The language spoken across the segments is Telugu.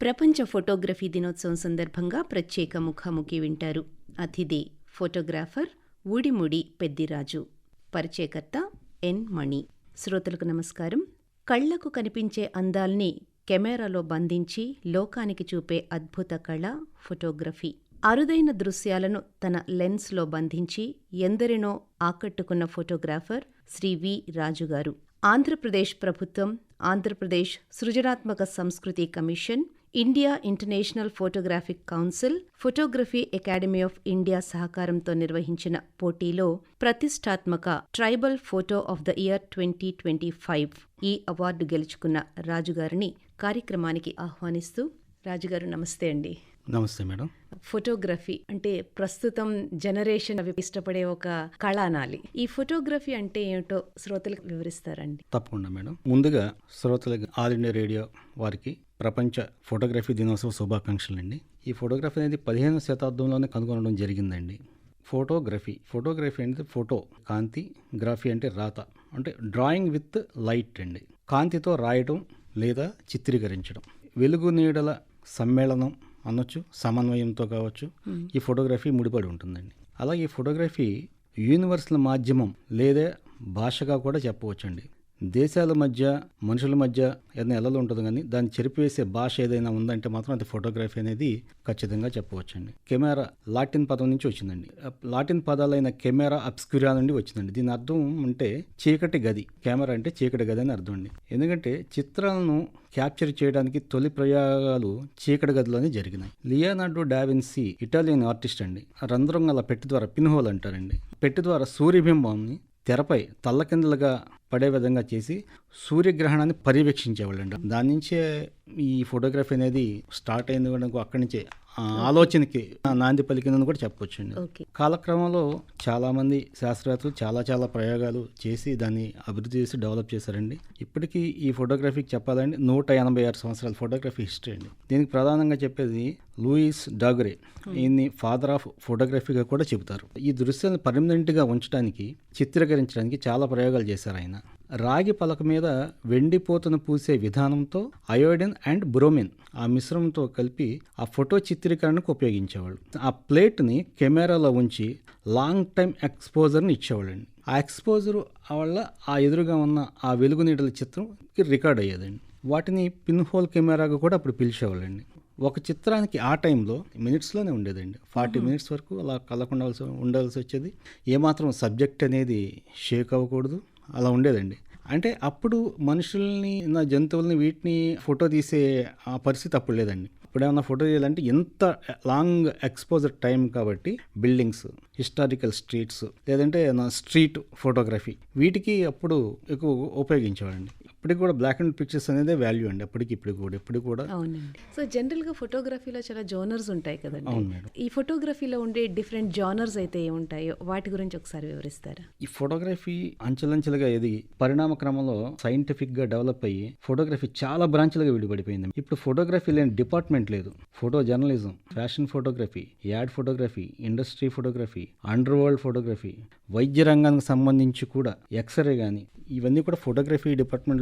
ప్రపంచ ఫోటోగ్రఫీ దినోత్సవం సందర్భంగా ప్రత్యేక ముఖాముఖి వింటారు అతిథి ఫోటోగ్రాఫర్ ఊడిముడి పెద్దిరాజు పరిచయకర్త ఎన్ మణి. శ్రోతలకు నమస్కారం. కళ్ళకు కనిపించే అందాల్ని కెమెరాలో బంధించి లోకానికి చూపే అద్భుత కళ ఫోటోగ్రఫీ. అరుదైన దృశ్యాలను తన లెన్స్లో బంధించి ఎందరినో ఆకట్టుకున్న ఫోటోగ్రాఫర్ శ్రీ వి రాజుగారు. ఆంధ్రప్రదేశ్ ప్రభుత్వం ఆంధ్రప్రదేశ్ సృజనాత్మక సంస్కృతి commission India international photographic council photography academy of India సహకారంతో నిర్వహించిన పోటీలో ప్రతిష్టాత్మక tribal photo of the year twenty twenty five ఈ అవార్డు గెలుచుకున్న రాజుగారిని కార్యక్రమానికి ఆహ్వానిస్తూ రాజుగారు నమస్తే అండి. నమస్తే మేడం. ఫోటోగ్రఫీ అంటే ప్రస్తుతం జనరేషన్ అవి ఇష్టపడే ఒక కళ అనాలి ఈ ఫోటోగ్రఫీ అంటే ఏమిటో శ్రోతలకు వివరిస్తారండి. తప్పకుండా మేడం. ముందుగా శ్రోతలకు ఆల్ ఇండియా రేడియో వారికి ప్రపంచ ఫోటోగ్రఫీ దినోత్సవ శుభాకాంక్షలు అండి ఈ ఫోటోగ్రఫీ అనేది పదిహేను శతాబ్దంలోనే కనుగొనడం జరిగిందండి. ఫోటోగ్రఫీ ఫోటోగ్రఫీ అనేది ఫోటో కాంతి గ్రఫీ అంటే రాత అంటే డ్రాయింగ్ విత్ లైట్ అండి. కాంతితో రాయటం లేదా చిత్రీకరించడం. వెలుగు నీడల సమ్మేళనం అనొచ్చు సమన్వయంతో కావచ్చు ఈ ఫోటోగ్రఫీ ముడిపడి ఉంటుందండి. అలాగే ఈ ఫోటోగ్రఫీ యూనివర్సల్ మాధ్యమం లేదా భాషగా కూడా చెప్పవచ్చండి. దేశాల మధ్య మనుషుల మధ్య ఏదైనా ఎల్లలు ఉంటుంది కానీ దాన్ని చెరిపివేసే భాష ఏదైనా ఉందంటే మాత్రం అది ఫోటోగ్రఫీ అనేది ఖచ్చితంగా చెప్పవచ్చండి. కెమెరా లాటిన్ పదం నుంచి వచ్చిందండి. లాటిన్ పదాలైన కెమెరా అబ్స్క్యూరా నుండి వచ్చిందండి. దీని అర్థం అంటే చీకటి గది. కెమెరా అంటే చీకటి గది అని అర్థం అండి. ఎందుకంటే చిత్రాలను క్యాప్చర్ చేయడానికి తొలి ప్రయోగాలు చీకటి గదిలోనే జరిగినాయి. లియోనార్డో డావిన్సీ ఇటాలియన్ ఆర్టిస్ట్ అండి. రంధ్రం గల పెట్టి ద్వారా పిన్హోల్ అంటారండి. పెట్టి ద్వారా సూర్యబింబాన్ని తెరపై తల్లకిందలుగా పడే విధంగా చేసి సూర్యగ్రహణాన్ని పర్యవేక్షించేవాళ్ళండి. దాని నుంచే ఈ ఫోటోగ్రఫీ అనేది స్టార్ట్ అయింది కూడా అక్కడి నుంచే. ఆలోచనకి నాంది పలికిందని కూడా చెప్పొచ్చండి. ఓకే. కాలక్రమంలో చాలామంది శాస్త్రవేత్తలు చాలా చాలా ప్రయోగాలు చేసి దాన్ని అభివృద్ధి చేసి డెవలప్ చేశారండి. ఇప్పటికీ ఈ ఫోటోగ్రఫీకి చెప్పాలంటే నూట ఎనభై ఆరు సంవత్సరాల ఫోటోగ్రఫీ హిస్టరీ అండి. దీనికి ప్రధానంగా చెప్పేది లూయిస్ డాగ్రే. ఈయన్ని ఫాదర్ ఆఫ్ ఫోటోగ్రఫీగా కూడా చెబుతారు. ఈ దృశ్యాలను పర్మనెంట్గా ఉంచడానికి చిత్రీకరించడానికి చాలా ప్రయోగాలు చేశారు ఆయన. రాగి పలక మీద వెండిపోతను పూసే విధానంతో అయోడిన్ అండ్ బ్రోమిన్ ఆ మిశ్రమంతో కలిపి ఆ ఫోటో చిత్రీకరణకు ఉపయోగించేవాళ్ళు. ఆ ప్లేట్ని కెమెరాలో ఉంచి లాంగ్ టైం ఎక్స్పోజర్ని ఇచ్చేవాళ్ళండి. ఆ ఎక్స్పోజర్ వల్ల ఆ ఎదురుగా ఉన్న ఆ వెలుగు నీడల చిత్రంకి రికార్డ్ అయ్యేదండి. వాటిని పిన్ హోల్ కెమెరాగా కూడా అప్పుడు పిలిచేవాళ్ళండి. ఒక చిత్రానికి ఆ టైంలో మినిట్స్లోనే ఉండేదండి. ఫార్టీ మినిట్స్ వరకు అలా కలకుండా ఉండాల్సి వచ్చేది. ఏమాత్రం సబ్జెక్ట్ అనేది షేక్ అవ్వకూడదు. అలా ఉండేదండి. అంటే అప్పుడు మనుషుల్ని నా జంతువుల్ని వీటిని ఫోటో తీసే ఆ పరిస్థితి అప్పుడు లేదండి. ఇప్పుడు ఏమన్నా ఫోటో తీయాలంటే ఎంత లాంగ్ ఎక్స్పోజర్ టైం కాబట్టి బిల్డింగ్స్ హిస్టారికల్ స్ట్రీట్స్ లేదంటే స్ట్రీట్ ఫోటోగ్రఫీ వీటికి అప్పుడు ఎక్కువ ఉపయోగించేవాడండి ఇప్పటికి కూడా బ్లాక్ అండ్ పిక్చర్స్ అనేది వాల్యూ అండి. అప్పటికి ఇప్పుడు కూడా ఇప్పుడు కూడా. అవునండి. సో జనరల్గా ఫోటోగ్రఫీలో చాలా జోనర్స్ ఉంటాయి కదండి. అవును మేడం. ఈ ఫోటోగ్రఫీలో ఉండే డిఫరెంట్ జోనర్స్ అయితే ఏముంటాయో వాటి గురించి ఒకసారి వివరిస్తారా? ఈ ఫోటోగ్రఫీ అంచెలంచెలుగా ఎదిగి పరిణామ క్రమంలో సైంటిఫిక్గా డెవలప్ అయ్యి ఫోటోగ్రఫీ చాలా బ్రాంచ్లుగా విడిపడిపోయింది. ఇప్పుడు ఫోటోగ్రఫీ లేని డిపార్ట్మెంట్ లేదు. Photo journalism fashion photography ad photography industry photography under world photography వైద్య రంగానికి సంబంధించి కూడా ఎక్స్రే కానీ ఇవన్నీ కూడా ఫోటోగ్రఫీ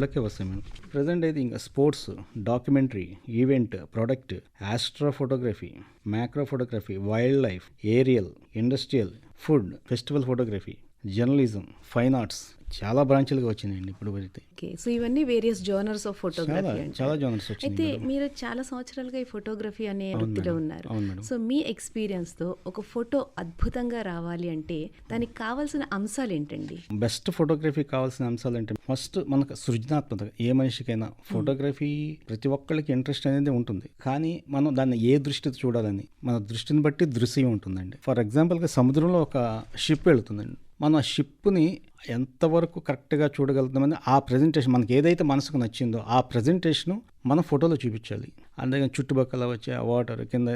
డిపార్ట్మెంట్లోకే వస్తాయి మేము ప్రజెంట్ అయితే ఇంకా sports documentary event product astro photography macro photography wild life aerial industrial food festival photography journalism fine arts చాలా బ్రాంచ్లుగా వచ్చినాయండి ఇప్పుడు ఓకే సో ఇవన్నీ వేరియస్ జోనర్స్ ఆఫ్ ఫోటోగ్రఫీ చాలా జోనర్స్ అయితే మీరు చాలా సంవత్సరాలుగా ఈ ఫోటోగ్రఫీ అనే వృత్తిలో ఉన్నారు. సో మీ ఎక్స్పీరియన్స్తో ఒక ఫోటో అద్భుతంగా రావాలి అంటే దానికి కావాల్సిన అంశాలు ఏంటండి? బెస్ట్ ఫోటోగ్రఫీ కావాల్సిన అంశాలు అంటే ఫస్ట్ మనకు సృజనాత్మకత ఏ మనిషికైనా ఫోటోగ్రఫీ ప్రతి ఒక్కళ్ళకి ఇంట్రెస్ట్ అనేది ఉంటుంది. కానీ మనం దాన్ని ఏ దృష్టితో చూడాలని మన దృష్టిని బట్టి దృశ్యం ఉంటుందండి. ఫర్ ఎగ్జాంపుల్గా సముద్రంలో ఒక షిప్ వెళుతుందండి. మనం షిప్ని ఎంతవరకు కరెక్ట్గా చూడగలుగుతామని ఆ ప్రజెంటేషన్ మనకి ఏదైతే మనసుకు నచ్చిందో ఆ ప్రజెంటేషను మనం ఫోటోలో చూపించాలి. అందుకని చుట్టుపక్కల వచ్చే వాటర్ కింద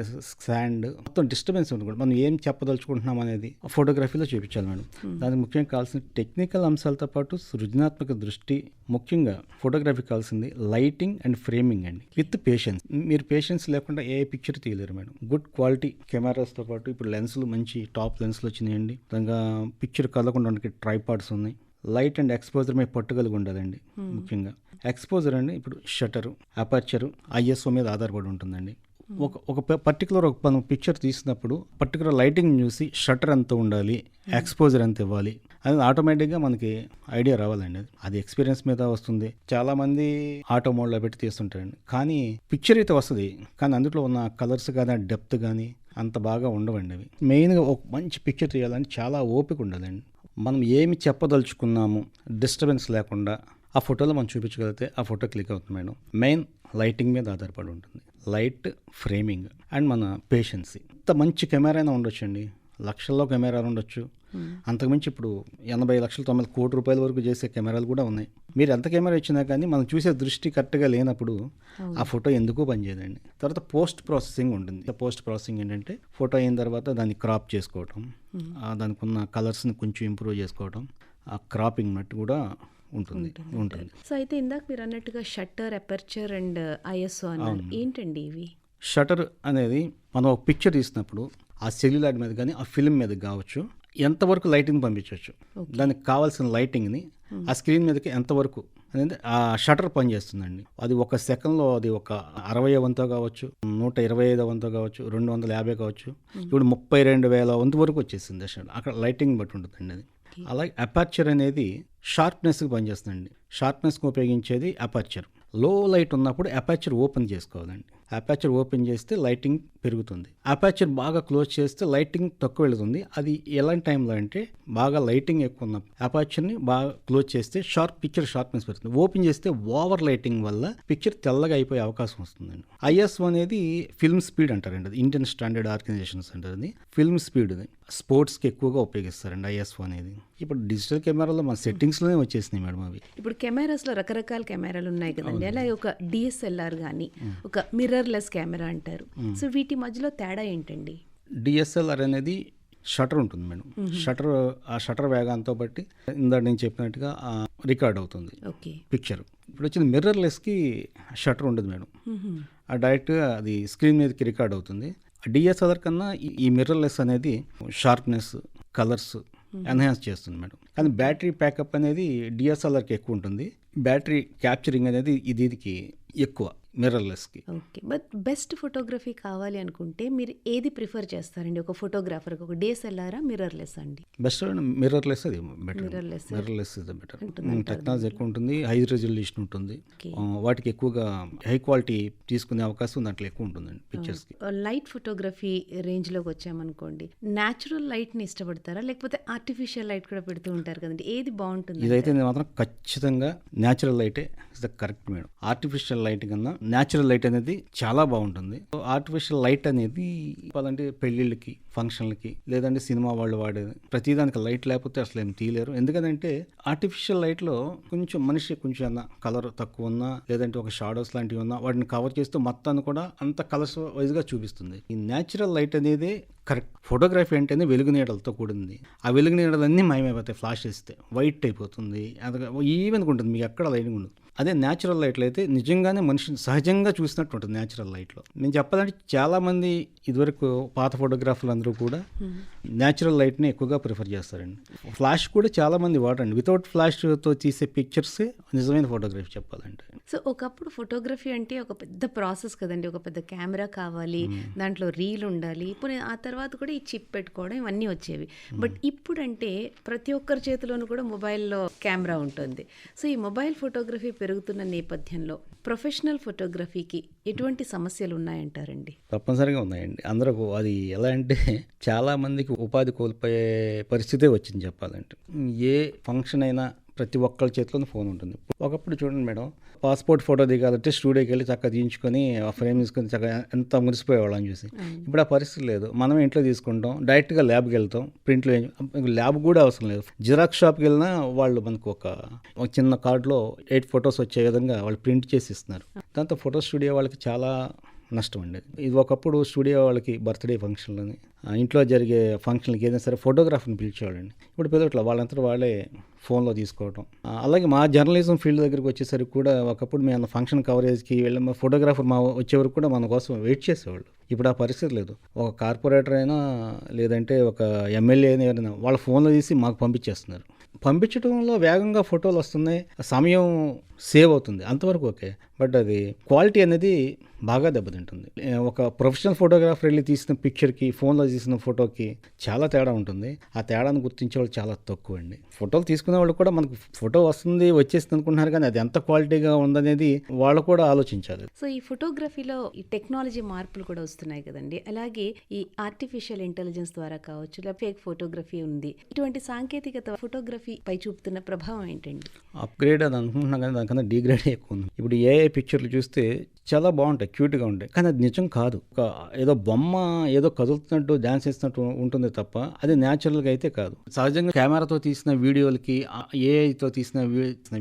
శాండ్ మొత్తం డిస్టర్బెన్స్ ఉండకూడదు మనం ఏం చెప్పదలుచుకుంటున్నాం అనేది ఫోటోగ్రఫీలో చూపించాలి మేడం. దానికి ముఖ్యంగా కావాల్సిన టెక్నికల్ అంశాలతో పాటు సృజనాత్మక దృష్టి ముఖ్యంగా ఫోటోగ్రఫీ కావాల్సింది లైటింగ్ అండ్ ఫ్రేమింగ్ అండి. With patience. మీరు పేషెన్స్ లేకుండా ఏ పిక్చర్ తీయలేరు మేడం. గుడ్ క్వాలిటీ కెమెరాస్తో పాటు ఇప్పుడు లెన్సులు మంచి టాప్ లెన్స్లు వచ్చినాయండి. దానిగా పిక్చర్ కదలకుండా ట్రైపాడ్స్ ఉన్నాయి. లైట్ అండ్ ఎక్స్పోజర్ మీద పట్టుగలిగి ఉండాలండి ముఖ్యంగా. ఎక్స్పోజర్ అండి ఇప్పుడు షటరు అపర్చరు ఐఎస్ఓ మీద ఆధారపడి ఉంటుందండి. ఒక ఒక పర్టికులర్ ఒక మనం పిక్చర్ తీసినప్పుడు పర్టికులర్ లైటింగ్ చూసి షటర్ ఎంత ఉండాలి ఎక్స్పోజర్ ఎంత ఇవ్వాలి అది ఆటోమేటిక్గా మనకి ఐడియా రావాలండి. అది అది ఎక్స్పీరియన్స్ మీద వస్తుంది. చాలా మంది ఆటో మోడ్లో పెట్టి తీస్తుంటారండి. కానీ పిక్చర్ అయితే వస్తుంది. కానీ అందులో ఉన్న కలర్స్ కానీ డెప్త్ కానీ అంత బాగా ఉండవండి అవి. మెయిన్గా ఒక మంచి పిక్చర్ తీయాలంటే చాలా ఓపిక ఉండాలండి. మనం ఏమి చెప్పదలుచుకున్నాము డిస్టర్బెన్స్ లేకుండా ఆ ఫోటోలో మనం చూపించగలిగితే ఆ ఫోటో క్లిక్ అవుతుంది మేడం. మెయిన్ లైటింగ్ మీద ఆధారపడి ఉంటుంది. లైట్ ఫ్రేమింగ్ అండ్ మన పేషెన్సీ ఇంత మంచి కెమెరా అయినా ఉండొచ్చండి. లక్షల్లో కెమెరాలు ఉండొచ్చు. అంతకుమించి ఇప్పుడు ఎనభై లక్షల తొంభై కోటి రూపాయల వరకు చేసే కెమెరాలు కూడా ఉన్నాయి. మీరు ఎంత కెమెరా ఇచ్చినా కానీ మనం చూసే దృష్టి కరెక్ట్గా లేనప్పుడు ఆ ఫోటో ఎందుకు పనిచేయదండి? తర్వాత పోస్ట్ ప్రాసెసింగ్ ఉంటుంది. పోస్ట్ ప్రాసెసింగ్ ఏంటంటే ఫోటో అయిన తర్వాత దాన్ని క్రాప్ చేసుకోవటం దానికి ఉన్న కలర్స్ని కొంచెం ఇంప్రూవ్ చేసుకోవటం ఆ క్రాపింగ్ మట్టి కూడా ఉంటుంది ఉంటుంది. సో అయితే ఇందాక మీరు అన్నట్టుగా షట్టర్ అపర్చర్ అండ్ ఐఎస్ఓ అన్నారు. ఏంటండి ఇవి? షటర్ అనేది మనం ఒక పిక్చర్ తీసినప్పుడు ఆ సెల్యులార్ మీద కానీ ఆ ఫిల్మ్ మీద కావచ్చు ఎంతవరకు లైటింగ్ పంపించవచ్చు? దానికి కావాల్సిన లైటింగ్ని ఆ స్క్రీన్ మీదకి ఎంతవరకు అనేది ఆ షటర్ పనిచేస్తుందండి. అది ఒక సెకండ్లో అది ఒక అరవై వంతో కావచ్చు నూట ఇరవై ఐదు వంతో కావచ్చు రెండు వందల యాభై కావచ్చు ఇప్పుడు ముప్పై రెండు వేల వంతు వరకు వచ్చేసింది అక్కడ లైటింగ్ బట్టి ఉంటుందండి అది. అలాగే అపర్చర్ అనేది షార్ప్నెస్కి పనిచేస్తుందండి. షార్ప్నెస్కి ఉపయోగించేది అపర్చర్. లో లైట్ ఉన్నప్పుడు అపర్చర్ ఓపెన్ చేసుకోవాలండి. అపాచర్ ఓపెన్ చేస్తే లైటింగ్ పెరుగుతుంది. అపాచర్ బాగా క్లోజ్ చేస్తే లైటింగ్ తక్కువ వెళుతుంది. అది ఎలాంటి టైంలో అంటే బాగా లైటింగ్ ఎక్కువ ఉన్న అపాచర్ని బాగా క్లోజ్ చేస్తే షార్ప్ పిక్చర్ షార్ప్నెస్ పెరుగుతుంది. ఓపెన్ చేస్తే ఓవర్ లైటింగ్ వల్ల పిక్చర్ తెల్లగా అయిపోయే అవకాశం వస్తుందండి. ఐఎస్ఓ అనేది ఫిల్మ్ స్పీడ్ అంటారండి ఇండియన్ స్టాండర్డ్ ఆర్గనైజేషన్స్ అంటారు అది. ఫిల్మ్ స్పీడ్ అది స్పోర్ట్స్కి ఎక్కువగా ఉపయోగిస్తారండి ఐఎస్ఓ అనేది. ఇప్పుడు డిజిటల్ కెమెరాలో మన సెట్టింగ్స్లోనే వచ్చేసినాయి మేడం అవి. ఇప్పుడు కెమెరాస్లో రకరకాల కెమెరాలు ఉన్నాయి కదండి. అలాగే ఒక డిఎస్ఎల్ఆర్ కానీ ఒక మిర్రర్లెస్ కెమెరా అంటారు. సో వీటి మధ్యలో తేడా ఏంటండి? డిఎస్ఎల్ఆర్ అనేది షటర్ ఉంటుంది మేడం. షటర్ ఆ షటర్ వేగాంతో బట్టి ఇందాక నేను చెప్పినట్టుగా రికార్డ్ అవుతుంది ఓకే. పిక్చర్. ఇప్పుడు వచ్చిన మిర్రర్లెస్కి షటర్ ఉండదు మేడం. ఆ డైరెక్ట్గా అది స్క్రీన్ మీదకి రికార్డ్ అవుతుంది. డిఎస్ఎల్ఆర్ కన్నా ఈ- మిర్రర్లెస్ అనేది షార్ప్నెస్ కలర్స్ ఎన్హాన్స్ చేస్తుంది మేడం. కానీ బ్యాటరీ ప్యాకప్ అనేది డిఎస్ఎల్ఆర్కి ఎక్కువ ఉంటుంది. బ్యాటరీ క్యాప్చరింగ్ అనేది ఇది దీనికి ఎక్కువ. మిర్రర్లెస్కి ఓకే బట్ బెస్ట్ ఫోటోగ్రఫీ కావాలి అనుకుంటే మీరు ఏది ప్రిఫర్ చేస్తారండి? ఒక ఫోటోగ్రాఫర్కి ఒక డిఎస్ఎల్ఆరా మిర్రర్లెస్ అండి? బెస్ట్ మిర్రర్లెస్ అది better. Mirrorless is better technology ఎక్కువ ఉంటుంది హై రెజల్యూషన్ ఉంటుంది. వాటికి ఎక్కువగా హై క్వాలిటీ తీసుకునే అవకాశం దాంట్లో ఎక్కువ ఉంటుందండి పిక్చర్స్కి లైట్ ఫోటోగ్రఫీ రేంజ్లోకి వచ్చామనుకోండి న్యాచురల్ లైట్ని ఇష్టపడతారా? లేకపోతే ఆర్టిఫిషియల్ లైట్ కూడా పెడుతూ ఉంటారు కదండి ఏది బాగుంటుంది ఇదైతే మాత్రం ఖచ్చితంగా natural లైటే is the correct madam artificial light కన్నా న్యాచురల్ లైట్ అనేది చాలా బాగుంటుంది. ఆర్టిఫిషియల్ లైట్ అనేది చెప్పాలంటే పెళ్ళిళ్ళకి ఫంక్షన్లకి లేదంటే సినిమా వాళ్ళు వాడేది ప్రతిదానికి లైట్ లేకపోతే అసలు ఏం తీయలేరు. ఎందుకంటే ఆర్టిఫిషియల్ లైట్లో కొంచెం మనిషి కొంచెం అన్న కలర్ తక్కువ ఉన్నా లేదంటే ఒక షాడోస్ లాంటివి ఉన్నా వాటిని కవర్ చేస్తూ మొత్తాన్ని కూడా అంత కలర్స్ వైజ్గా చూపిస్తుంది. ఈ న్యాచురల్ లైట్ అనేది కరెక్ట్ ఫోటోగ్రఫీ అంటేనే వెలుగు నీడలతో కూడింది. ఆ వెలుగు నీడలన్నీ మాయమైపోతాయి ఫ్లాష్ చేస్తే. వైట్ అయిపోతుంది. అది ఈవెన్గా ఉంటుంది. మీకు ఎక్కడ లైన్ ఉండదు. అదే న్యాచురల్ లైట్లో అయితే నిజంగానే మనిషిని సహజంగా చూసినట్టు ఉంటుంది న్యాచురల్ లైట్లో నేను చెప్పాలంటే చాలామంది ఇదివరకు పాత ఫోటోగ్రాఫర్లు అందరూ కూడా న్యాచురల్ లైట్ని ఎక్కువగా ప్రిఫర్ చేస్తారండి. ఫ్లాష్ కూడా చాలామంది వాడండి వితౌట్ ఫ్లాష్తో తీసే పిక్చర్సే నిజమైన ఫోటోగ్రఫీ చెప్పాలంటే. సో ఒకప్పుడు ఫోటోగ్రఫీ అంటే ఒక పెద్ద ప్రాసెస్ కదండి. ఒక పెద్ద కెమెరా కావాలి దాంట్లో రీల్ ఉండాలి. ఇప్పుడు ఆ తర్వాత కూడా ఈ చిప్ పెట్టుకోవడం ఇవన్నీ వచ్చేవి. బట్ ఇప్పుడంటే ప్రతి ఒక్కరి చేతిలోనూ కూడా మొబైల్లో కెమెరా ఉంటుంది. సో ఈ మొబైల్ ఫోటోగ్రఫీ పెరుగుతున్న నేపథ్యంలో ప్రొఫెషనల్ ఫోటోగ్రఫీకి ఎటువంటి సమస్యలు ఉన్నాయంటారండి తప్పనిసరిగా ఉన్నాయండి. అందరూ అది ఎలా అంటే చాలా మందికి ఉపాధి కోల్పోయే పరిస్థితే వచ్చింది చెప్పాలంటే. ఏ ఫంక్షన్ అయినా ప్రతి ఒక్కరి చేతిలో ఫోన్ ఉంటుంది. ఒకప్పుడు చూడండి మేడం పాస్పోర్ట్ ఫోటో దిగాలంటే స్టూడియోకి వెళ్ళి చక్కగా తీయించుకొని ఆ ఫ్రేమ్ తీసుకొని చక్కగా ఎంత మురిసిపోయేవాళ్ళని చూసి. ఇప్పుడు ఆ పరిస్థితి లేదు. మనం ఇంట్లో తీసుకుంటాం డైరెక్ట్గా ల్యాబ్కి వెళ్తాం ప్రింట్లో ల్యాబ్ కూడా అవసరం లేదు. జిరాక్స్ షాప్కి వెళ్ళినా వాళ్ళు మనకు ఒక చిన్న కార్డులో ఎయిట్ ఫొటోస్ వచ్చే విధంగా వాళ్ళు ప్రింట్ చేసి ఇస్తున్నారు. దాంతో ఫోటో స్టూడియో వాళ్ళకి చాలా నష్టం అండి ఇది ఒకప్పుడు స్టూడియో వాళ్ళకి బర్త్డే ఫంక్షన్లని ఇంట్లో జరిగే ఫంక్షన్లకి ఏదైనా సరే ఫోటోగ్రాఫర్ని పిలిచేవాళ్ళండి. ఇప్పుడు పిలవట్ల వాళ్ళంతా వాళ్ళే ఫోన్లో తీసుకోవటం. అలాగే మా జర్నలిజం ఫీల్డ్ దగ్గరికి వచ్చేసరికి కూడా ఒకప్పుడు మేము ఫంక్షన్ కవరేజ్కి వెళ్ళి మా ఫోటోగ్రాఫర్ మా వచ్చే వరకు కూడా మన కోసం వెయిట్ చేసేవాళ్ళు. ఇప్పుడు ఆ పరిస్థితి లేదు. ఒక కార్పొరేటర్ అయినా లేదంటే ఒక ఎమ్మెల్యే అయినా ఎవరైనా వాళ్ళ ఫోన్లో తీసి మాకు పంపించేస్తున్నారు. పంపించడంలో వేగంగా ఫోటోలు వస్తున్నాయి సమయం సేవ్ అవుతుంది. అంతవరకు ఓకే. బట్ అది క్వాలిటీ అనేది బాగా దెబ్బతింటుంది. ఒక ప్రొఫెషనల్ ఫోటోగ్రాఫర్ వెళ్ళి తీసిన పిక్చర్కి ఫోన్లో తీసిన ఫోటోకి చాలా తేడా ఉంటుంది. ఆ తేడాను గుర్తించే వాళ్ళు చాలా తక్కువ అండి ఫోటోలు తీసుకునే వాళ్ళు కూడా మనకు ఫోటో వస్తుంది వచ్చేస్తుంది అనుకుంటున్నారు కానీ అది ఎంత క్వాలిటీగా ఉందనేది వాళ్ళు కూడా ఆలోచించాలి. సో ఈ ఫోటోగ్రఫీలో ఈ టెక్నాలజీ మార్పులు కూడా వస్తున్నాయి కదండి. అలాగే ఈ ఆర్టిఫిషియల్ ఇంటెలిజెన్స్ ద్వారా కావచ్చు లేదా ఫేక్ ఫోటోగ్రఫీ ఉంది. ఇటువంటి సాంకేతికత ఫోటోగ్రఫీ పై చూపుతున్న ప్రభావం ఏంటండి? అప్గ్రేడ్ అని అనుకుంటున్నాం కానీ దానికన్నా డిగ్రేడ్ ఎక్కువ ఉంది. ఇప్పుడు ఏఐ పిక్చర్లు చూస్తే చాలా బాగుంటాయి క్యూట్గా ఉంటాయి. కానీ అది నిజం కాదు. ఒక ఏదో బొమ్మ ఏదో కదులుతున్నట్టు డ్యాన్స్ చేస్తున్నట్టు ఉంటుంది తప్ప అది న్యాచురల్గా అయితే కాదు. సహజంగా కెమెరాతో తీసిన వీడియోలకి ఏఐతో తీసిన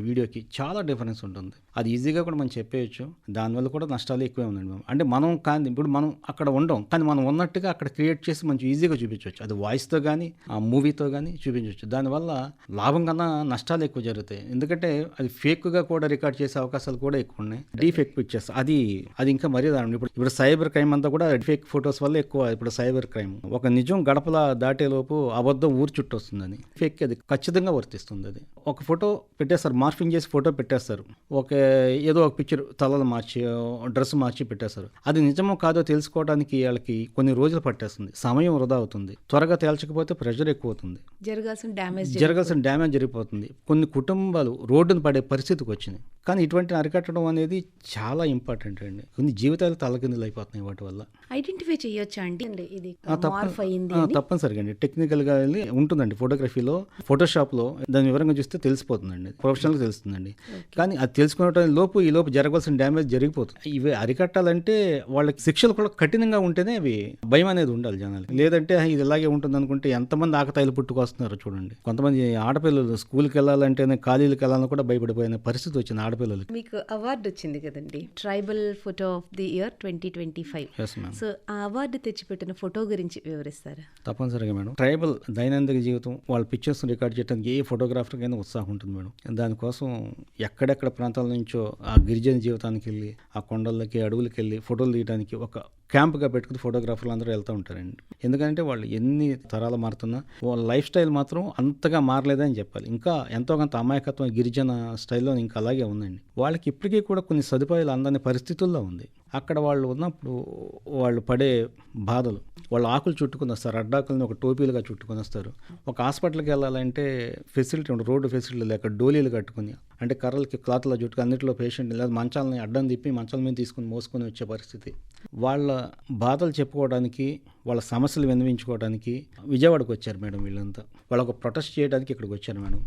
వీడియోకి చాలా డిఫరెన్స్ ఉంటుంది. అది ఈజీగా కూడా మనం చెప్పేయచ్చు. దానివల్ల కూడా నష్టాలు ఎక్కువే ఉందండి మేము అంటే మనం కానీ ఇప్పుడు మనం అక్కడ ఉండం. కానీ మనం ఉన్నట్టుగా అక్కడ క్రియేట్ చేసి మంచి ఈజీగా చూపించవచ్చు అది వాయిస్తో కానీ ఆ మూవీతో కానీ చూపించవచ్చు దానివల్ల లాభం కన్నా నష్టాలు ఎక్కువ జరుగుతాయి. ఎందుకంటే అది ఫేక్గా కూడా రికార్డ్ చేసే అవకాశాలు కూడా ఎక్కువ ఉన్నాయి. డీఫేక్ పిక్చర్స్ అది అది ఇంకా మరీ దారుణం. ఇప్పుడు ఇప్పుడు సైబర్ క్రైమ్ అంతా కూడా ఫేక్ ఫొటోస్ వల్ల ఎక్కువ ఇప్పుడు సైబర్ క్రైమ్. ఒక నిజం గడపల దాటేలోపు అబద్ధం ఊరు చుట్టూ వస్తుందని. ఫేక్ అది ఖచ్చితంగా వర్తిస్తుంది అది. ఒక ఫోటో పెట్టేస్తారు మార్ఫింగ్ చేసి ఫోటో పెట్టేస్తారు. ఒక ఏదో ఒక పిక్చర్ తలలు మార్చి డ్రెస్ మార్చి పెట్టేస్తారు. అది నిజమో కాదో తెలుసుకోవడానికి వాళ్ళకి కొన్ని రోజులు పట్టేస్తుంది. సమయం వృధా అవుతుంది. త్వరగా తేల్చకపోతే ప్రెషర్ ఎక్కువ అవుతుంది జరగాల్సిన డ్యామేజ్ జరగాల్సిన డ్యామేజ్ జరిగిపోతుంది. కొన్ని కుటుంబాలు రోడ్డును పడే పరిస్థితికి వచ్చినాయి. కానీ ఇటువంటి అరికట్టడం అనేది చాలా ఇంపార్టెంట్ అండి. కొన్ని జీవితాలు తలకిందులు అయిపోతున్నాయి వాటి వల్ల. ఐడెంటిఫై చేయొచ్చా అండి? ఇది తప్పనిసరిగా అండి. టెక్నికల్గా వెళ్ళి ఉంటుందండి ఫోటోగ్రఫీలో ఫోటోషాప్లో దాని వివరంగా చూస్తే తెలిసిపోతుందండి. ప్రొఫెషనల్గా తెలుస్తుందండి. కానీ అది తెలుసుకునే లోపు ఈ లోపు జరగాల్సిన డ్యామేజ్ జరిగిపోతుంది. ఇవి అరికట్టాలంటే వాళ్ళకి శిక్షలు కూడా కఠినంగా ఉంటేనే అవి భయం అనేది ఉండాలి జనాలకి. లేదంటే ఇది ఇలాగే ఉంటుంది అనుకుంటే ఎంతమంది ఆకతాయిలు పుట్టుకొస్తున్నారో చూడండి. కొంతమంది ఆడపిల్లలు స్కూల్కి వెళ్ళాలంటేనే కాలేజీకి వెళ్ళాలని కూడా భయపడిపోయిన పరిస్థితి వచ్చింది. ఆడపిల్లలకి. మీకు అవార్డు వచ్చింది కదండి. Tribal photo of the year twenty twenty five so ఆ అవార్డు తెచ్చిపెట్టిన ఫోటో గురించి వివరిస్తారా? తప్పనిసరిగా మేడం. ట్రైబల్ దైనందిక జీవితం వాళ్ళ పిక్చర్స్ రికార్డ్ చేయడానికి ఏ ఫోటోగ్రాఫర్కైనా ఉత్సాహం ఉంటుంది మేడం. దానికోసం ఎక్కడెక్కడ ప్రాంతాల నుంచో ఆ గిరిజన జీవితానికి వెళ్ళి ఆ కొండలకి అడవులకి వెళ్ళి ఫోటోలు తీయడానికి ఒక క్యాంప్గా పెట్టుకుని ఫోటోగ్రాఫర్లు అందరూ వెళ్తూ ఉంటారండి. ఎందుకంటే వాళ్ళు ఎన్ని తరాలు మారుతున్నా వాళ్ళ లైఫ్ స్టైల్ మాత్రం అంతగా మారలేదని చెప్పాలి. ఇంకా ఎంతో కొంత అమాయకత్వం గిరిజన స్టైల్లో ఇంకా అలాగే ఉందండి. వాళ్ళకి ఇప్పటికీ కూడా కొన్ని సదుపాయాలు అందని పరిస్థితుల్లో ఉంది. అక్కడ వాళ్ళు ఉన్నప్పుడు వాళ్ళు పడే బాధలు. వాళ్ళు ఆకులు చుట్టుకుని వస్తారు. అడ్డాకులను ఒక టోపీలుగా చుట్టుకొని వస్తారు. ఒక హాస్పిటల్కి వెళ్ళాలంటే ఫెసిలిటీ ఉండదు. రోడ్డు ఫెసిలిటీ లేక డోలీలు కట్టుకుని అంటే కర్రలకి క్లాత్లో చుట్టుకుని అన్నింటిలో పేషెంట్ లేదా మంచాలని అడ్డం తిప్పి మంచాల మీద తీసుకుని మోసుకొని వచ్చే పరిస్థితి. వాళ్ళ బాధలు చెప్పుకోవడానికి వాళ్ళ సమస్యలు విన్నవించుకోవడానికి విజయవాడకు వచ్చారు మేడం వీళ్ళంతా. వాళ్ళు ఒక ప్రొటెస్ట్ చేయడానికి ఇక్కడికి వచ్చారు మేడం.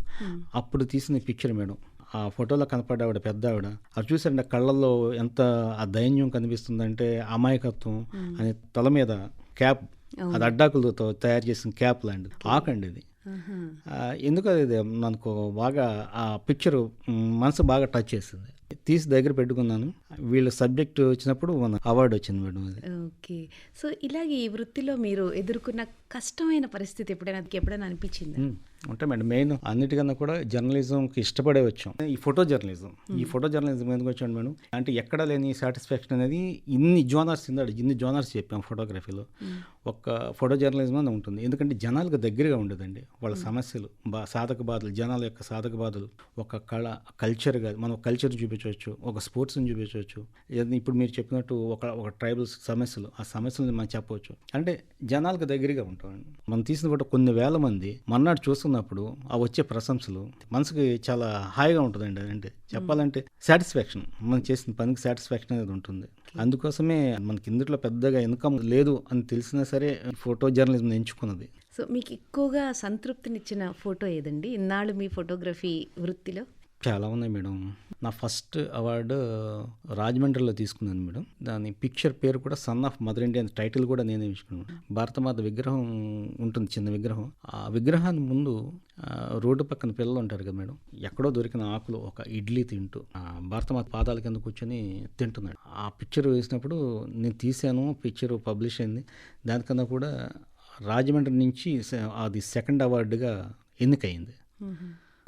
అప్పుడు తీసిన పిక్చర్ మేడం. ఆ ఫోటోలో కనపడే ఆవిడ పెద్ద ఆవిడ అది చూసారంటే కళ్ళల్లో ఎంత ఆ దైన్యం కనిపిస్తుందంటే అమాయకత్వం అని తల మీద క్యాప్ అది అడ్డాకులతో తయారు చేసిన క్యాప్ లాంటిది. ఆకండి ఇది. ఎందుకు అది మనకు బాగా ఆ పిక్చర్ మనసు బాగా టచ్ చేసింది. తీసి దగ్గర పెట్టుకున్నాను. వీళ్ళ సబ్జెక్ట్ వచ్చినప్పుడు మన అవార్డు వచ్చింది మేడం అది. ఓకే. సో ఇలాగే ఈ వృత్తిలో మీరు ఎదుర్కొన్న కష్టమైన పరిస్థితి ఎప్పుడైనా ఎప్పుడైనా అనిపించింది? ఉంటాయి మేడం. మెయిన్ అన్నిటికన్నా కూడా జర్నలిజంకి ఇష్టపడే వచ్చాం. ఈ ఫోటో జర్నలిజం ఈ ఫోటో జర్నలిజం ఎందుకు వచ్చాను మేడం? అంటే ఎక్కడ లేని సాటిస్ఫాక్షన్ అనేది ఇన్ని జోనర్స్ ఇందాడు ఇన్ని జోనర్స్ చెప్పాం ఫోటోగ్రఫీలో. ఒక్క ఫోటో జర్నలిజం అని ఉంటుంది. ఎందుకంటే జనాలకు దగ్గరగా ఉండదండి వాళ్ళ సమస్యలు. బా సాధక బాధలు జనాల యొక్క సాధక బాధలు ఒక కళ కల్చర్గా మనం కల్చర్ చూపించవచ్చు ఒక స్పోర్ట్స్ని చూపించవచ్చు. ఇప్పుడు మీరు చెప్పినట్టు ఒక ఒక ట్రైబల్ సమస్యలు ఆ సమస్యలను మనం చెప్పవచ్చు. అంటే జనాలకు దగ్గరగా ఉంటామండి మనం తీసిన ఫోటో కొన్ని వేల మంది మన్నాడు చదువుకున్నప్పుడు ఆ వచ్చే ప్రశంసలు మనసుకి చాలా హాయిగా ఉంటుందండి. అంటే చెప్పాలంటే సాటిస్ఫాక్షన్ మనం చేసిన పనికి సాటిస్ఫాక్షన్ అనేది ఉంటుంది. అందుకోసమే మనకి ఇందులో పెద్దగా ఇన్కమ్ లేదు అని తెలిసినా సరే ఫోటో జర్నలిజం ఎంచుకున్నది. సో మీకు ఎక్కువగా సంతృప్తినిచ్చిన ఫోటో ఏదండి? ఇన్నాళ్ళు మీ ఫోటోగ్రఫీ వృత్తిలో? చాలా ఉన్నాయి మేడం. నా ఫస్ట్ అవార్డు రాజమండ్రిలో తీసుకున్నాను మేడం. దాని పిక్చర్ పేరు కూడా సన్ ఆఫ్ మదర్ ఇండియా అని టైటిల్ కూడా నేనే ఇచ్చుకున్నాను భారతమాత విగ్రహం ఉంటుంది చిన్న విగ్రహం. ఆ విగ్రహాన్ని ముందు రోడ్డు పక్కన పిల్లలు ఉంటారు కదా మేడం. ఎక్కడో దొరికిన ఆకులు ఒక ఇడ్లీ తింటూ ఆ, భారతమాత పాదాల కింద కూర్చొని తింటున్నాడు. ఆ పిక్చర్ వేసినప్పుడు నేను తీశాను పిక్చర్ పబ్లిష్ అయింది. దానికన్నా కూడా రాజమండ్రి నుంచి అది సెకండ్ అవార్డుగా ఎన్నికయింది.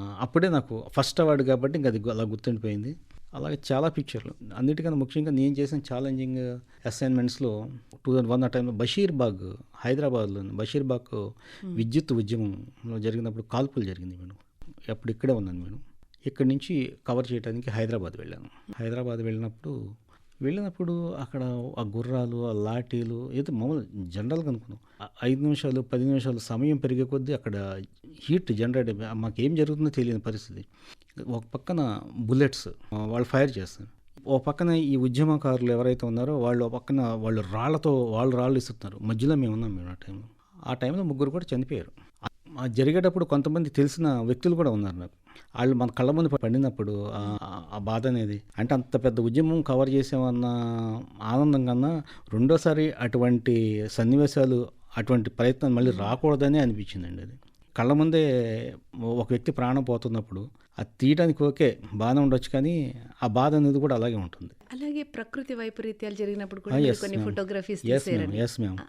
అప్పుడే నాకు ఫస్ట్ అవార్డు కాబట్టి ఇంకా అది అలా గుర్తుండిపోయింది. అలాగే చాలా పిక్చర్లు అన్నిటికన్నా ముఖ్యంగా నేను చేసిన ఛాలెంజింగ్ అసైన్మెంట్స్లో టూ థౌజండ్ వన్ ఆ టైంలో బషీర్బాగ్ హైదరాబాద్లో బషీర్బాగ్ విద్యుత్ ఉద్యమంలో జరిగినప్పుడు కాల్పులు జరిగింది మేడం. అప్పుడు ఇక్కడే ఉన్నాను మేడం. ఇక్కడి నుంచి కవర్ చేయడానికి హైదరాబాద్ వెళ్ళాను. హైదరాబాద్ వెళ్ళినప్పుడు వెళ్ళినప్పుడు అక్కడ ఆ గుర్రాలు ఆ లాఠీలు అయితే మామూలు జనరల్గా అనుకున్నాం. ఐదు నిమిషాలు పది నిమిషాలు సమయం పెరిగే కొద్దీ అక్కడ హీట్ జనరేట్ అయిపోయి మాకు ఏం జరుగుతుందో తెలియని పరిస్థితి. ఒక పక్కన బుల్లెట్స్ వాళ్ళు ఫైర్ చేస్తారు. ఓ పక్కన ఈ ఉద్యమకారులు ఎవరైతే ఉన్నారో వాళ్ళు ఒక పక్కన వాళ్ళు రాళ్ళతో వాళ్ళు రాళ్ళు ఇస్తున్నారు. మధ్యలో మేము ఉన్నాం మేము ఆ టైంలో. ఆ టైంలో ముగ్గురు కూడా చనిపోయారు. జరిగేటప్పుడు కొంతమంది తెలిసిన వ్యక్తులు కూడా ఉన్నారు నాకు. వాళ్ళు మన కళ్ళ ముందు పడినప్పుడు ఆ- ఆ బాధ అనేది అంటే అంత పెద్ద ఉద్యమం కవర్ చేసామన్న ఆనందం కన్నా రెండోసారి అటువంటి సన్నివేశాలు అటువంటి ప్రయత్నం మళ్ళీ రాకూడదని అనిపించిందండి అది. కళ్ళ ముందే ఒక వ్యక్తి ప్రాణం పోతున్నప్పుడు అది తీయడానికి ఓకే బాగానే ఉండొచ్చు కానీ ఆ బాధ అనేది కూడా అలాగే ఉంటుంది. అలాగే ప్రకృతి వైపరీత్యాలు జరిగినప్పుడు కూడా Ah, కొన్ని. ఫోటోగ్రఫీస్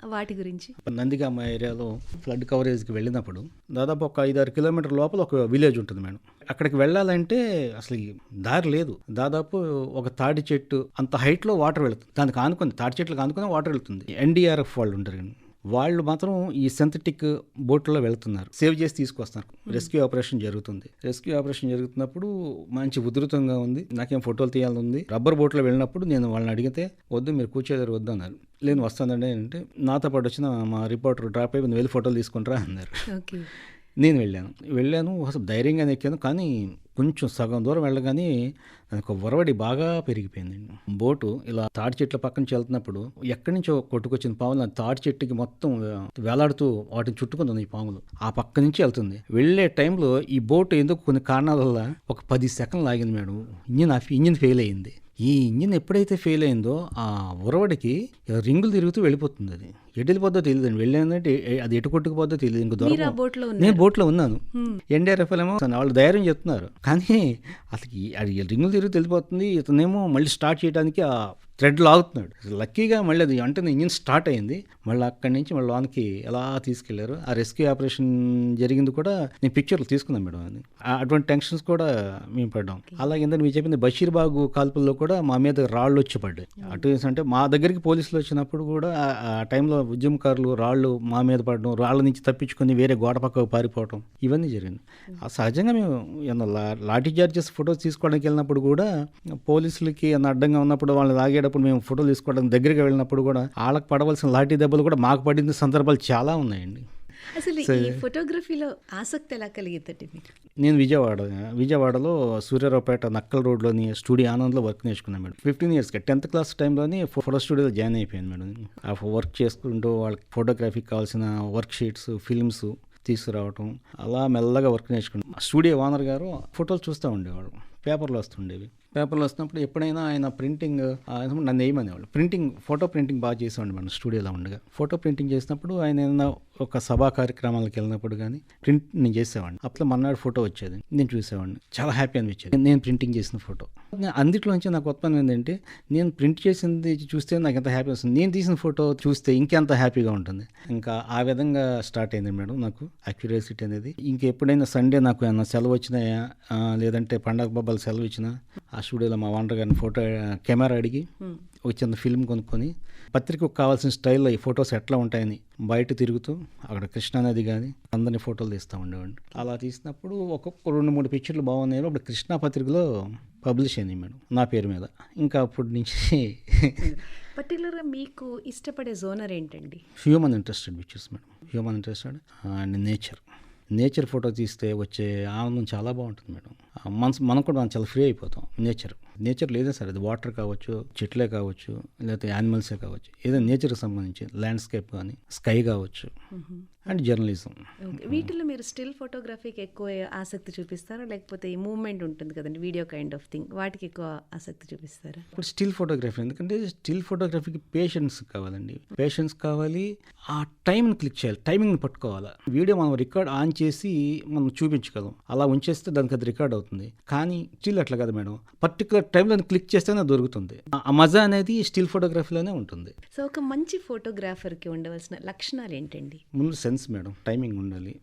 వాటి గురించి. నందిగామ ఏరియాలో ఫ్లడ్ కవరేజ్కి వెళ్ళినప్పుడు దాదాపు ఒక ఐదారు కిలోమీటర్ లోపల ఒక విలేజ్ ఉంటుంది మేడం. అక్కడికి వెళ్ళాలంటే అసలు దారి లేదు. దాదాపు ఒక తాడి చెట్టు అంత హైట్లో వాటర్ వెళుతుంది. దానికి ఆనుకుంది తాడి చెట్లకు ఆనుకుని వాటర్ వెళ్తుంది. ఎన్డీఆర్ఎఫ్ వాళ్ళు ఉంటారు వాళ్ళు మాత్రం ఈ సింథటిక్ బోట్లో వెళ్తున్నారు. సేవ్ చేసి తీసుకొస్తున్నారు. రెస్క్యూ ఆపరేషన్ జరుగుతుంది. రెస్క్యూ ఆపరేషన్ జరుగుతున్నప్పుడు మంచి ఉధృతంగా ఉంది. నాకేం ఫోటోలు తీయాలని ఉంది రబ్బర్ బోట్లో వెళ్ళినప్పుడు నేను వాళ్ళని అడిగితే వద్దు మీరు కూర్చోదారు వద్దు అన్నారు. నేను వస్తానండి అంటే నాతో పాటు వచ్చిన మా రిపోర్టర్ డ్రాప్ అయిపోయి "నువ్వు వెళ్ళి ఫోటోలు తీసుకుంటారా అన్నారు. నేను వెళ్ళాను. వెళ్ళాను అసలు ధైర్యంగానే ఎక్కాను కానీ కొంచెం సగం దూరం వెళ్ళగానే నాకు వరవడి బాగా పెరిగిపోయిందండి బోటు ఇలా తాటి చెట్ల పక్కన నుంచి వెళ్తున్నప్పుడు ఎక్కడి నుంచో కొట్టుకొచ్చిన పాములు తాటి చెట్టుకి మొత్తం వేలాడుతూ వాటిని చుట్టుకుని ఉంది ఈ పాములు. ఆ పక్క నుంచి వెళ్తుంది. వెళ్ళే టైంలో ఈ బోటు ఎందుకు కొన్ని కారణాల వల్ల ఒక పది సెకండ్లు ఆగింది madam. Engine off engine fail అయింది. ఈ ఇంజిన్ ఎప్పుడైతే ఫెయిల్ అయిందో ఆ ఉరవడికి రింగులు తిరుగుతూ వెళ్ళిపోతుంది అది. ఎటు వెళ్ళిపోద్దో తెలియదండి వెళ్ళిందంటే అది ఎటు కొట్టుకుపోద్దో తెలియదు ఇంక దూరం నేను బోట్లో ఉన్నాను. ఎన్డీఆర్ఎఫ్ ఏమో వాళ్ళు ధైర్యం చెప్తున్నారు. కానీ అసలు అది రింగులు తిరిగి తెలిపోతుంది ఇతనేమో మళ్ళీ స్టార్ట్ చేయడానికి ఆ థ్రెడ్ లాగుతున్నాడు. లక్కీగా మళ్ళీ అది వెంటనే ఇంజిన్ స్టార్ట్ అయింది. మళ్ళీ అక్కడి నుంచి మళ్ళీ లోనికి ఎలా తీసుకెళ్ళారు? ఆ రెస్క్యూ ఆపరేషన్ జరిగింది కూడా నేను పిక్చర్లు తీసుకున్నాను మేడం ఆ- అటువంటి టెన్షన్స్ కూడా మేము పడ్డాం. అలాగే ఏంటంటే మీరు చెప్పింది బషీర్బాగు కాల్పుల్లో కూడా మా మీద రాళ్ళు వచ్చి పడ్డాయి. అటు అంటే మా దగ్గరికి పోలీసులు వచ్చినప్పుడు కూడా ఆ- టైంలో ఉద్యమకారులు రాళ్ళు మా మీద పడడం రాళ్ళ నుంచి తప్పించుకొని వేరే గోడ పక్కకు పారిపోవటం ఇవన్నీ జరిగింది. ఆ సహజంగా మేము లాఠీ చార్జెస్ ఫొటోస్ తీసుకోవడానికి వెళ్ళినప్పుడు కూడా పోలీసులకి ఏమన్నా అడ్డంగా ఉన్నప్పుడు వాళ్ళని లాగేటప్పుడు మేము ఫోటోలు తీసుకోవడానికి దగ్గరికి వెళ్ళినప్పుడు కూడా వాళ్ళకి పడవలసిన లాఠీ దెబ్బలు కూడా మాకు పడిన సందర్భాలు చాలా ఉన్నాయండి. అసలు ఈ ఫోటోగ్రఫీలో ఆసక్తి ఎలా కలిగిందండి మీకు? నేను విజయవాడ విజయవాడలో సూర్యారావుపేట నక్కల్ రోడ్లోని స్టూడియో ఆనంద్లో వర్క్ నేర్చుకున్నాను మేడం. ఫిఫ్టీన్ ఇయర్స్కి టెన్త్ క్లాస్ టైంలోని ఫోటో స్టూడియోలో జాయిన్ అయిపోయాను మేడం. ఆ వర్క్ చేసుకుంటూ వాళ్ళకి ఫోటోగ్రఫీకి కావాల్సిన వర్క్ షీట్స్ ఫిల్మ్స్ తీసుకురావటం అలా మెల్లగా వర్క్ నేర్చుకున్నాను. స్టూడియో ఓనర్ గారు ఫోటోలు చూస్తూ ఉండేవాడు పేపర్లో వస్తుండేవి. పేపర్లో వస్తున్నప్పుడు ఎప్పుడైనా ఆయన ప్రింటింగ్ నన్ను వేయమనేవాళ్ళు ప్రింటింగ్ ఫోటో ప్రింటింగ్ బాగా చేసేవాడిని మనం స్టూడియోలో ఉండగా. ఫోటో ప్రింటింగ్ చేసినప్పుడు ఆయన ఏదైనా ఒక సభా కార్యక్రమాలకు వెళ్ళినప్పుడు కానీ ప్రింట్ నేను చేసేవాడిని. అప్పుడు మన్నాడు ఫోటో వచ్చేది. నేను చూసేవాడిని. చాలా హ్యాపీ అనిపించేది. నేను ప్రింటింగ్ చేసిన ఫోటో. అందులోంచి నాకు ఉత్పన్నం ఏంటంటే నేను ప్రింట్ చేసింది చూస్తే నాకు ఎంత హ్యాపీ వస్తుంది నేను తీసిన ఫోటో చూస్తే ఇంకెంత హ్యాపీగా ఉంటుంది. ఇంకా ఆ విధంగా స్టార్ట్ అయింది మేడం నాకు అక్యురేసిటీ అనేది. ఇంకెప్పుడైనా సండే నాకు ఏమైనా సెలవు వచ్చినాయా? లేదంటే పండగ బొబ్బలు సెలవు ఇచ్చినా? ఆ స్టూడియోలో మా వంట గారిని ఫోటో కెమెరా అడిగి ఒక చిన్న ఫిల్మ్ కొనుక్కొని పత్రికకు కావాల్సిన స్టైల్లో ఈ ఫొటోస్ ఎట్లా ఉంటాయని బయట తిరుగుతూ అక్కడ కృష్ణానది కానీ అందరినీ ఫోటోలు తీస్తూ ఉండేవాడిని. అలా తీసినప్పుడు ఒక్కొక్క రెండు మూడు పిక్చర్లు బాగున్నాయి. అప్పుడు కృష్ణా పత్రికలో పబ్లిష్ అయింది మేడం నా పేరు మీద. ఇంకా అప్పటి నుంచి పర్టికులర్గా మీకు ఇష్టపడే జోనర్ ఏంటండి? Human interested pictures madam. Human interested and nature. Nature photo తీస్తే వచ్చే ఆనందం చాలా బాగుంటుంది మేడం. మనసు మనం కూడా మనం చాలా ఫ్రీ అయిపోతాం నేచర్. నేచర్ లేదా సరే అది వాటర్ కావచ్చు చెట్లే కావచ్చు లేకపోతే యానిమల్సే కావచ్చు. ఏదైనా నేచర్కి సంబంధించి ల్యాండ్స్కేప్ కానీ స్కై కావచ్చు. And journalism. వీటిలో మీరు స్టిల్ ఫోటోగ్రఫీకి ఎక్కువ ఆసక్తి చూపిస్తారా? లేకపోతే ఈ మూమెంట్ ఉంటుంది కదండి వీడియో కైండ్ ఆఫ్ థింగ్ వాటికి ఎక్కువ ఆసక్తి చూపిస్తారా? ఇప్పుడు స్టిల్ ఫోటోగ్రఫీ ఎందుకంటే స్టిల్ ఫోటోగ్రఫీకి పేషెన్స్ కావాలండి. పేషెన్స్ కావాలి ఆ టైంని క్లిక్ చేయాలి టైమింగ్ని పట్టుకోవాలి. వీడియో మనం రికార్డ్ ఆన్ చేసి మనం చూపించగలం. అలా ఉంచేస్తే దానికి అది రికార్డ్ అవుతుంది. కానీ స్టిల్ అట్లా కాదు మేడం. పర్టికులర్ టైంలో క్లిక్ చేస్తేనే దొరుకుతుంది. ఆ- ఆ మజా అనేది స్టిల్ ఫోటోగ్రఫీలోనే ఉంటుంది. సో ఒక మంచి ఫోటోగ్రాఫర్కి ఉండవలసిన లక్షణాలు ఏంటండి? ముందు సెన్స్ మేడం టైమింగ్ ఉండాలి.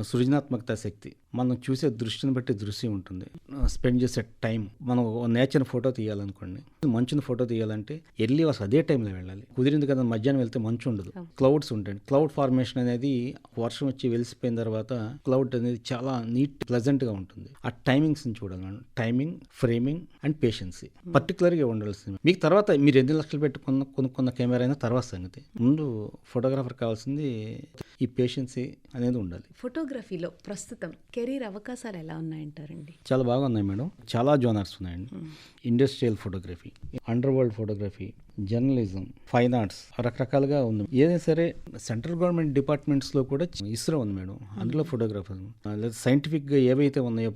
సృజనాత్మకత శక్తి. మనం చూసే దృష్టిని బట్టి దృష్టి ఉంటుంది. స్పెండ్ చేసే టైం. మనం నేచర్ ఫోటో తీయాలనుకోండి. మంచుని ఫోటో తీయాలంటే ఎర్లీ అసలు అదే టైంలో వెళ్ళాలి. కుదిరింది కదా మధ్యాహ్నం వెళ్తే మంచు ఉండదు. క్లౌడ్స్ ఉంటాయి. క్లౌడ్ ఫార్మేషన్ అనేది వర్షం వచ్చి వెలిసిపోయిన తర్వాత క్లౌడ్ అనేది చాలా నీట్ ప్లెజెంట్గా ఉంటుంది. ఆ టైమింగ్స్ చూడాలి madam. Timing framing and patience. పర్టికులర్గా ఉండాల్సింది మీకు తర్వాత మీరు ఎన్ని లక్షలు పెట్టుకున్న కొనుక్కున్న కెమెరా అయినా తర్వాత సంగతి. ముందు ఫోటోగ్రాఫర్ కావాల్సింది ఈ పేషెన్సీ అనేది ఉండాలి. ఫోటోగ్రఫీలో ప్రస్తుతం కెరీర్ అవకాశాలు ఎలా ఉన్నాయంటారండి? చాలా బాగా ఉన్నాయి మేడం. చాలా జోనర్స్ ఉన్నాయండి. Industrial photography under world photography journalism fine arts రకరకాలుగా ఉంది. ఏదైనా సరే సెంట్రల్ గవర్నమెంట్ డిపార్ట్మెంట్స్లో కూడా ఇస్రో ఉంది మేడం. అందులో ఫోటోగ్రాఫర్ లేదా సైంటిఫిక్గా ఏవైతే ఉన్నాయో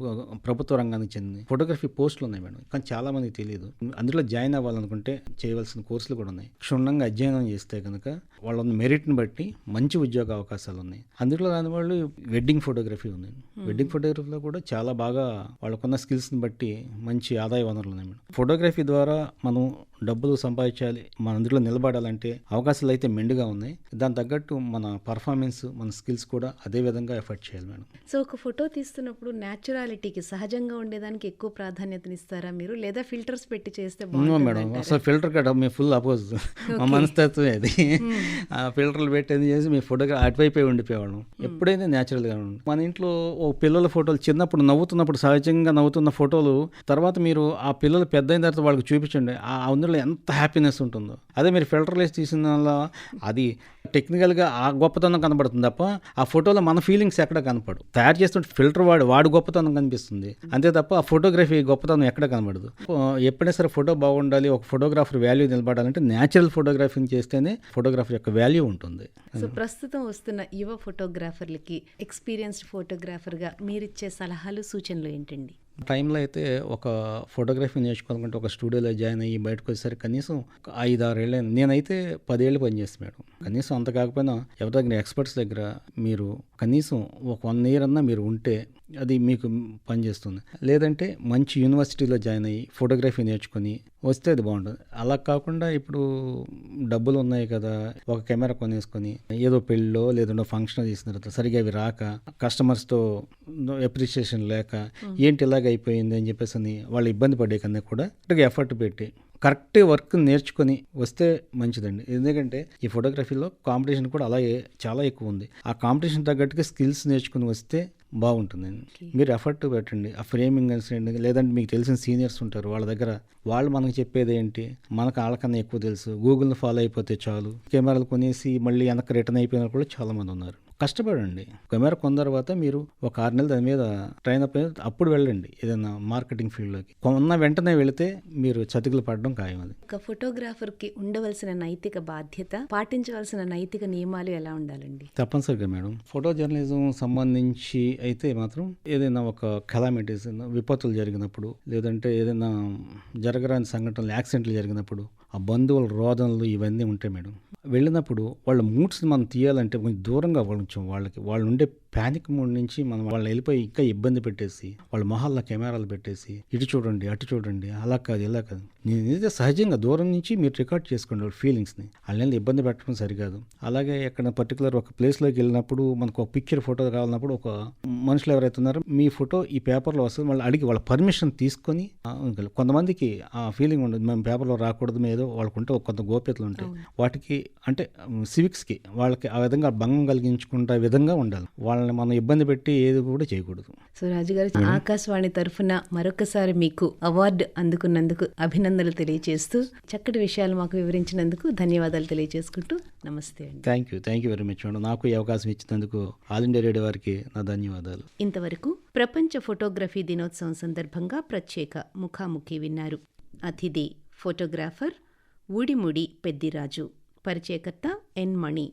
ప్రభుత్వ రంగానికి చెంది ఫోటోగ్రఫీ పోస్టులు ఉన్నాయి మేడం. కానీ చాలా మందికి తెలియదు అందులో జాయిన్ అవ్వాలనుకుంటే చేయవలసిన కోర్సులు కూడా ఉన్నాయి. క్షుణ్ణంగా అధ్యయనం చేస్తే కనుక వాళ్ళ మెరిట్ని బట్టి మంచి ఉద్యోగ అవకాశాలు ఉన్నాయి. అందులో రాని వాళ్ళు వెడ్డింగ్ ఫోటోగ్రఫీ ఉంది. వెడ్డింగ్ ఫోటోగ్రఫీలో కూడా చాలా బాగా వాళ్ళకున్న స్కిల్స్ని బట్టి మంచి ఆదాయ వనరులు ఉన్నాయి మేడం. ఫోటోగ్రఫీ ద్వారా మనం డబ్బులు సంపాదించాలి మన అందులో నిలబడాలంటే అవకాశాలు అయితే మెండుగా ఉన్నాయి. దాని తగ్గట్టు మన పర్ఫార్మెన్స్ మన స్కిల్స్ కూడా అదే విధంగా ఎఫర్ట్ చేయాలి మేడం. సో ఒక ఫోటో తీస్తున్నప్పుడు న్యాచురాలిటీకి సహజంగా ఉండేదానికి ఎక్కువ ప్రాధాన్యతనిస్తారా మీరు? లేదా ఫిల్టర్స్ పెట్టి చేస్తే మేడం? అసలు ఫిల్టర్ కట్ మీ ఫుల్ అపోజ్ మా మనస్తత్వమే అది. ఆ ఫిల్టర్లు పెట్టేది చేసి మీ ఫోటోగ్రాఫ్ అటువైపే ఉండిపోయేవాళ్ళం. ఎప్పుడైనా న్యాచురల్గా ఉండి. మన ఇంట్లో ఓ పిల్లల ఫోటోలు చిన్నప్పుడు నవ్వుతున్నప్పుడు సహజంగా నవ్వుతున్న ఫోటోలు తర్వాత మీరు ఆ పిల్లలు పెద్ద అయిన తర్వాత వాళ్ళకి చూపించండి. ఆ అందులో ఎంత హ్యాపీనెస్ ఉంటుందో. అదే మీరు ఫిల్టర్లు వేసి తీసిన వల్ల అది టెక్నికల్గా ఆ గొప్పతనం కనబడుతుంది తప్ప ఆ ఫోటోలో మన ఫీలింగ్స్ ఎక్కడ కనపడు తయారు చేస్తుంటే ఫిల్టర్ వాడు వాడు గొప్పతనం కనిపిస్తుంది. అంతే తప్ప ఆ ఫోటోగ్రఫీ గొప్పతనం ఎక్కడ కనబడదు. ఎప్పుడైనా సరే ఫోటో బాగుండాలి ఒక ఫోటోగ్రాఫర్ వాల్యూ నిలబడాలంటే న్యాచురల్ ఫోటోగ్రఫీని చేస్తేనే ఫోటోగ్రాఫర్ యొక్క వాల్యూ ఉంటుంది. సో ప్రస్తుతం వస్తున్న యువ ఫోటోగ్రాఫర్లకి ఎక్స్పీరియన్స్డ్ ఫోటోగ్రాఫర్గా మీరిచ్చే సలహాలు సూచనలు ఏంటండి? టైంలో అయితే ఒక ఫోటోగ్రఫీ నేర్చుకోవాలంటే ఒక స్టూడియోలో జాయిన్ అయ్యి బయటకు వచ్చేసరికి కనీసం ఒక ఐదు ఆరు ఏళ్ళు నేనైతే పదేళ్ళు పనిచేస్తాను మేడం. కనీసం అంత కాకపోయినా ఎవరి దగ్గర ఎక్స్పర్ట్స్ దగ్గర మీరు కనీసం ఒక వన్ ఇయర్ అన్నా మీరు ఉంటే అది మీకు పనిచేస్తుంది. లేదంటే మంచి యూనివర్సిటీలో జాయిన్ అయ్యి ఫోటోగ్రఫీ నేర్చుకొని వస్తే అది బాగుంటుంది. అలా కాకుండా ఇప్పుడు డబ్బులు ఉన్నాయి కదా ఒక కెమెరా కొనేసుకొని ఏదో పెళ్ళో లేదంటే ఫంక్షన్ చేసిన తర్వాత సరిగా అవి రాక కస్టమర్స్తో అప్రిషియేషన్ లేక ఏంటి ఇలాగ అయిపోయింది అని చెప్పేసి అని వాళ్ళు ఇబ్బంది పడే కన్నా కూడా ఎఫర్ట్ పెట్టి కరెక్ట్ వర్క్ నేర్చుకొని వస్తే మంచిదండి. ఎందుకంటే ఈ ఫోటోగ్రఫీలో కాంపిటీషన్ కూడా అలాగే చాలా ఎక్కువ ఉంది. ఆ కాంపిటీషన్ తగ్గట్టుగా స్కిల్స్ నేర్చుకుని వస్తే బాగుంటుందండి. మీరు ఎఫర్ట్ పెట్టండి. ఆ ఫ్రేమింగ్ అని లేదంటే మీకు తెలిసిన సీనియర్స్ ఉంటారు వాళ్ళ దగ్గర. వాళ్ళు మనకు చెప్పేది ఏంటి? మనకు వాళ్ళకన్నా ఎక్కువ తెలుసు. గూగుల్ని ఫాలో అయిపోతే చాలు. కెమెరాలు కొనేసి మళ్ళీ వెనక్కి రిటర్న్ అయిపోయిన కూడా చాలా మంది ఉన్నారు. కష్టపడండి. కెమెరా కొన్న తర్వాత మీరు ఒక ఆరు నెలలు దాని మీద ట్రైన్ అప్ అప్పుడు వెళ్ళండి. ఏదైనా మార్కెటింగ్ ఫీల్డ్లోకి. కొన్న వెంటనే వెళితే మీరు చతికిలు పడడం ఖాయం అది. ఒక ఫోటోగ్రాఫర్కి ఉండవలసిన నైతిక బాధ్యత పాటించవలసిన నైతిక నియమాలు ఎలా ఉండాలండి? తప్పనిసరిగా మేడం. ఫోటో జర్నలిజం సంబంధించి అయితే మాత్రం ఏదైనా ఒక కెలామిటీస్ విపత్తులు జరిగినప్పుడు లేదంటే ఏదైనా జరగరాని సంఘటనలు యాక్సిడెంట్లు జరిగినప్పుడు ఆ బంధువుల రోదనలు ఇవన్నీ ఉంటాయి మేడం. వెళ్ళినప్పుడు వాళ్ళ మూడ్స్ని మనం తీయాలంటే కొంచెం దూరంగా కొంచెం వాళ్ళకి వాళ్ళు ఉండే ప్యానిక్ మూడ్ నుంచి మనం వాళ్ళని వెళ్ళిపోయి ఇంకా ఇబ్బంది పెట్టేసి వాళ్ళ మొహాల్లో కెమెరాలు పెట్టేసి ఇటు చూడండి అటు చూడండి అలా కాదు ఇలా కాదు. నేను ఏదైతే సహజంగా దూరం నుంచి మీరు రికార్డ్ చేసుకోండి వాళ్ళ ఫీలింగ్స్ని వాళ్ళని ఇబ్బంది పెట్టడం సరికాదు. అలాగే ఎక్కడ పర్టికులర్ ఒక ప్లేస్లోకి వెళ్ళినప్పుడు మనకు ఒక పిక్చర్ ఫోటో కావాలన్నప్పుడు ఒక మనుషులు ఎవరైతే ఉన్నారో మీ ఫోటో ఈ పేపర్లో వస్తుంది. వాళ్ళు అడిగి వాళ్ళ పర్మిషన్ తీసుకొని కొంతమందికి ఆ ఫీలింగ్ ఉండదు. మేము పేపర్లో రాకూడదు ఏదో వాళ్ళకు ఉంటే ఒక కొంత గోప్యతలు ఉంటాయి. వాటికి అంటే సివిక్స్కి వాళ్ళకి ఆ విధంగా భంగం కలిగించుకుంటే విధంగా ఉండాలి. వాళ్ళని మనం ఇబ్బంది పెట్టి ఏది కూడా చేయకూడదు. సో రాజుగారు ఆకాశవాణి తరఫున మరొకసారి మీకు అవార్డు అందుకున్నందుకు అభినందనలు తెలియజేస్తూ చక్కటి విషయాలు మాకు వివరించినందుకు ధన్యవాదాలు తెలియజేసుకుంటూ నమస్తే అండి. Thank you thank you very much madam నాకు ఈ అవకాశం ఇచ్చినందుకు ఆల్ ఇండియా రేడియో వారికి నా ధన్యవాదాలు. ఇంతవరకు ప్రపంచ ఫోటోగ్రఫీ దినోత్సవం సందర్భంగా ప్రత్యేక ముఖాముఖి విన్నారు. అతిథి ఫోటోగ్రాఫర్ ఊడిముడి పెద్దిరాజు పరిచయకర్త ఎన్ మణి.